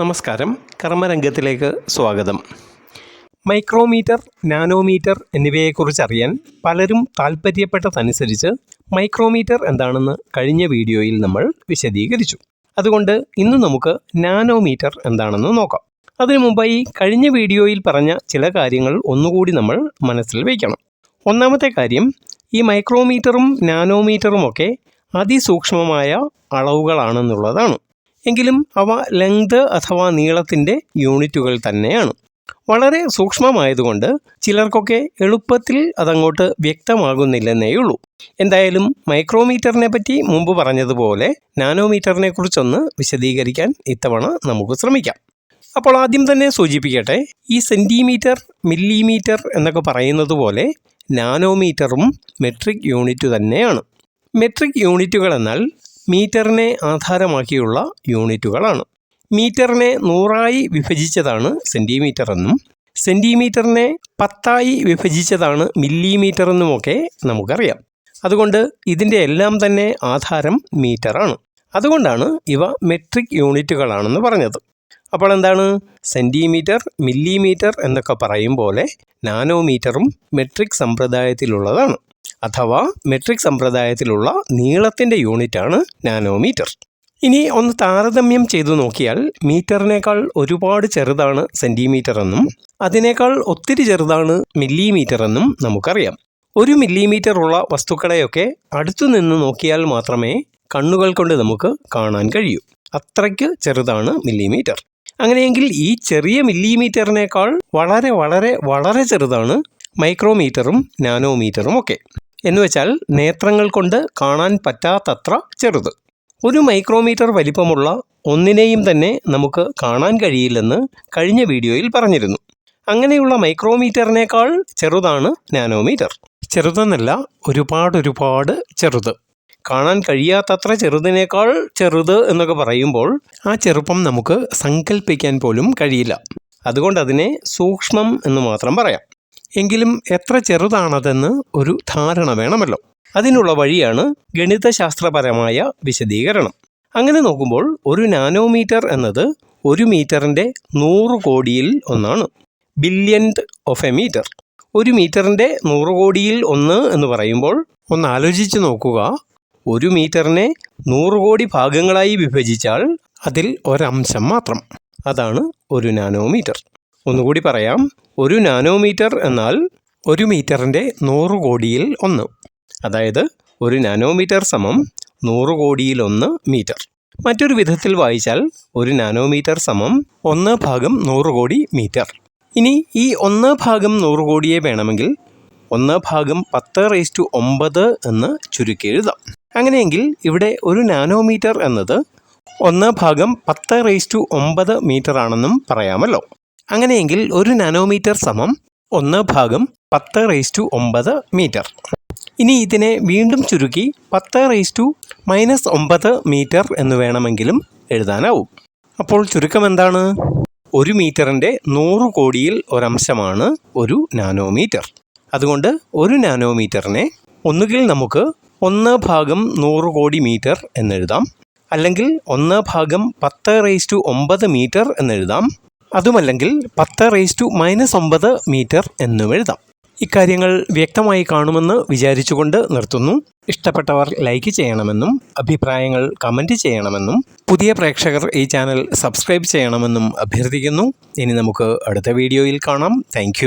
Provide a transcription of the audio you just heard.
നമസ്കാരം. കർമ്മരംഗത്തിലേക്ക് സ്വാഗതം. Micrometer nanometre എന്നിവയെക്കുറിച്ച് അറിയാൻ പലരും താല്പര്യപ്പെട്ടതനുസരിച്ച് മൈക്രോമീറ്റർ എന്താണെന്ന് കഴിഞ്ഞ വീഡിയോയിൽ നമ്മൾ വിശദീകരിച്ചു. അതുകൊണ്ട് ഇന്ന് നമുക്ക് നാനോമീറ്റർ എന്താണെന്ന് നോക്കാം. അതിനു മുമ്പായി കഴിഞ്ഞ വീഡിയോയിൽ പറഞ്ഞ ചില കാര്യങ്ങൾ ഒന്നുകൂടി നമ്മൾ മനസ്സിൽ വയ്ക്കണം ഒന്നാമത്തെ കാര്യം ഈ മൈക്രോമീറ്ററും നാനോമീറ്ററും ഒക്കെ അതിസൂക്ഷ്മമായ അളവുകളാണെന്നുള്ളതാണ്. എങ്കിലും അവ ലെങ്ത് അഥവാ നീളത്തിന്റെ യൂണിറ്റുകൾ തന്നെയാണ്. വളരെ സൂക്ഷ്മമായതുകൊണ്ട് ചിലർക്കൊക്കെ എളുപ്പത്തിൽ അതങ്ങോട്ട് വ്യക്തമാകുന്നില്ലെന്നേയുള്ളൂ. എന്തായാലും മൈക്രോമീറ്ററിനെ പറ്റി മുമ്പ് പറഞ്ഞതുപോലെ നാനോമീറ്ററിനെ കുറിച്ചൊന്ന് വിശദീകരിക്കാൻ ഇത്തവണ നമുക്ക് ശ്രമിക്കാം. അപ്പോൾ ആദ്യം തന്നെ സൂചിപ്പിക്കട്ടെ ഈ സെന്റിമീറ്റർ മില്ലിമീറ്റർ എന്നൊക്കെ പറയുന്നത് പോലെ നാനോമീറ്ററും മെട്രിക് യൂണിറ്റ് തന്നെയാണ്. മെട്രിക് യൂണിറ്റുകൾ എന്നാൽ മീറ്ററിനെ ആധാരമാക്കിയുള്ള യൂണിറ്റുകളാണ്. മീറ്ററിനെ നൂറായി വിഭജിച്ചതാണ് സെന്റിമീറ്റർ എന്നും സെന്റിമീറ്ററിനെ പത്തായി വിഭജിച്ചതാണ് മില്ലിമീറ്റർ എന്നുമൊക്കെ നമുക്കറിയാം. അതുകൊണ്ട് ഇതിന്റെ എല്ലാം തന്നെ ആധാരം മീറ്ററാണ്. അതുകൊണ്ടാണ് ഇവ മെട്രിക് യൂണിറ്റുകളാണെന്ന് പറഞ്ഞത്. അപ്പോൾ എന്താണ്? സെന്റിമീറ്റർ മില്ലിമീറ്റർ എന്നൊക്കെ പറയും പോലെ നാനോമീറ്ററും മെട്രിക് സമ്പ്രദായത്തിലുള്ളതാണ്. അഥവാ മെട്രിക് സമ്പ്രദായത്തിലുള്ള നീളത്തിന്റെ യൂണിറ്റാണ് നാനോമീറ്റർ ഇനി ഒന്ന് താരതമ്യം ചെയ്തു നോക്കിയാൽ മീറ്ററിനേക്കാൾ ഒരുപാട് ചെറുതാണ് സെന്റിമീറ്റർ എന്നും അതിനേക്കാൾ ഒത്തിരി ചെറുതാണ് മില്ലിമീറ്റർ എന്നും നമുക്കറിയാം. ഒരു മില്ലിമീറ്റർ ഉള്ള വസ്തുക്കളെയൊക്കെ അടുത്തു നിന്ന് നോക്കിയാൽ മാത്രമേ കണ്ണുകൾ കൊണ്ട് നമുക്ക് കാണാൻ കഴിയൂ. അത്രയ്ക്ക് ചെറുതാണ് മില്ലിമീറ്റർ അങ്ങനെയെങ്കിൽ ഈ ചെറിയ മില്ലിമീറ്ററിനേക്കാൾ വളരെ വളരെ വളരെ ചെറുതാണ് മൈക്രോമീറ്ററും നാനോമീറ്ററും ഒക്കെ. എന്നുവെച്ചാൽ നേത്രങ്ങൾ കൊണ്ട് കാണാൻ പറ്റാത്തത്ര ചെറുത്. ഒരു മൈക്രോമീറ്റർ വലിപ്പമുള്ള ഒന്നിനെയും തന്നെ നമുക്ക് കാണാൻ കഴിയില്ലെന്ന് കഴിഞ്ഞ വീഡിയോയിൽ പറഞ്ഞിരുന്നു. അങ്ങനെയുള്ള മൈക്രോമീറ്ററിനേക്കാൾ ചെറുതാണ് നാനോമീറ്റർ. ചെറുതെന്നല്ല ഒരുപാട് ഒരുപാട് ചെറുത്. കാണാൻ കഴിയാത്തത്ര ചെറുതിനേക്കാൾ ചെറുത് എന്നൊക്കെ പറയുമ്പോൾ ആ ചെറുപ്പം നമുക്ക് സങ്കല്പിക്കാൻ പോലും കഴിയില്ല. അതുകൊണ്ട് അതിനെ സൂക്ഷ്മം എന്ന് മാത്രം പറയാം. എങ്കിലും എത്ര ചെറുതാണതെന്ന് ഒരു ധാരണ വേണമല്ലോ. അതിനുള്ള വഴിയാണ് ഗണിതശാസ്ത്രപരമായ വിശദീകരണം. അങ്ങനെ നോക്കുമ്പോൾ ഒരു നാനോമീറ്റർ എന്നത് ഒരു മീറ്ററിന്റെ നൂറ് കോടിയിൽ ഒന്നാണ്. ബില്യൻ ഓഫ് എ മീറ്റർ ഒരു മീറ്ററിന്റെ നൂറ് കോടിയിൽ ഒന്ന് എന്ന് പറയുമ്പോൾ ഒന്ന് ആലോചിച്ച് നോക്കുക. ഒരു മീറ്ററിനെ നൂറ് കോടി ഭാഗങ്ങളായി വിഭജിച്ചാൽ അതിൽ ഒരംശം മാത്രം. അതാണ് ഒരു നാനോമീറ്റർ. ഒന്നുകൂടി പറയാം. ഒരു നാനോമീറ്റർ എന്നാൽ ഒരു മീറ്ററിന്റെ നൂറ് കോടിയിൽ ഒന്ന്. അതായത് ഒരു നാനോമീറ്റർ സമം നൂറ് കോടിയിൽ ഒന്ന് മീറ്റർ. മറ്റൊരു വിധത്തിൽ വായിച്ചാൽ ഒരു നാനോമീറ്റർ സമം ഒന്ന് ഭാഗം നൂറ് കോടി മീറ്റർ. ഇനി ഈ ഒന്ന് ഭാഗം നൂറ് കോടിയെ വേണമെങ്കിൽ ഒന്ന് ഭാഗം പത്ത് റേസ് ടു ഒമ്പത് എന്ന് ചുരുക്കി എഴുതാം. അങ്ങനെയെങ്കിൽ ഇവിടെ ഒരു നാനോമീറ്റർ എന്നത് ഒന്ന് ഭാഗം പത്ത് റേസ് ടു ഒമ്പത് മീറ്റർ ആണെന്നും പറയാമല്ലോ. അങ്ങനെയെങ്കിൽ ഒരു നാനോമീറ്റർ സമം ഒന്ന് ഭാഗം പത്ത് റേസ് ടു ഒമ്പത് മീറ്റർ ഇനി ഇതിനെ വീണ്ടും ചുരുക്കി പത്ത് റേസ് ടു മൈനസ് ഒമ്പത് മീറ്റർ എന്ന് വേണമെങ്കിലും എഴുതാനാവും. അപ്പോൾ ചുരുക്കം എന്താണ്? ഒരു മീറ്ററിന്റെ നൂറ് കോടിയിൽ ഒരംശമാണ് ഒരു നാനോമീറ്റർ. അതുകൊണ്ട് ഒരു നാനോമീറ്ററിനെ ഒന്നുകിൽ നമുക്ക് ഒന്ന് ഭാഗം നൂറ് കോടി മീറ്റർ എന്നെഴുതാം. അല്ലെങ്കിൽ ഒന്ന് ഭാഗം പത്ത് റേസ് ടു ഒമ്പത് മീറ്റർ എന്നെഴുതാം. അതുമല്ലെങ്കിൽ പത്ത് റേസ് ടു മൈനസ് ഒമ്പത് മീറ്റർ എന്നും എഴുതാം. ഇക്കാര്യങ്ങൾ വ്യക്തമായി കാണുമെന്ന് വിചാരിച്ചുകൊണ്ട് നിർത്തുന്നു. ഇഷ്ടപ്പെട്ടവർ ലൈക്ക് ചെയ്യണമെന്നും അഭിപ്രായങ്ങൾ കമന്റ് ചെയ്യണമെന്നും പുതിയ പ്രേക്ഷകർ ഈ ചാനൽ സബ്സ്ക്രൈബ് ചെയ്യണമെന്നും അഭ്യർത്ഥിക്കുന്നു. ഇനി നമുക്ക് അടുത്ത വീഡിയോയിൽ കാണാം. താങ്ക്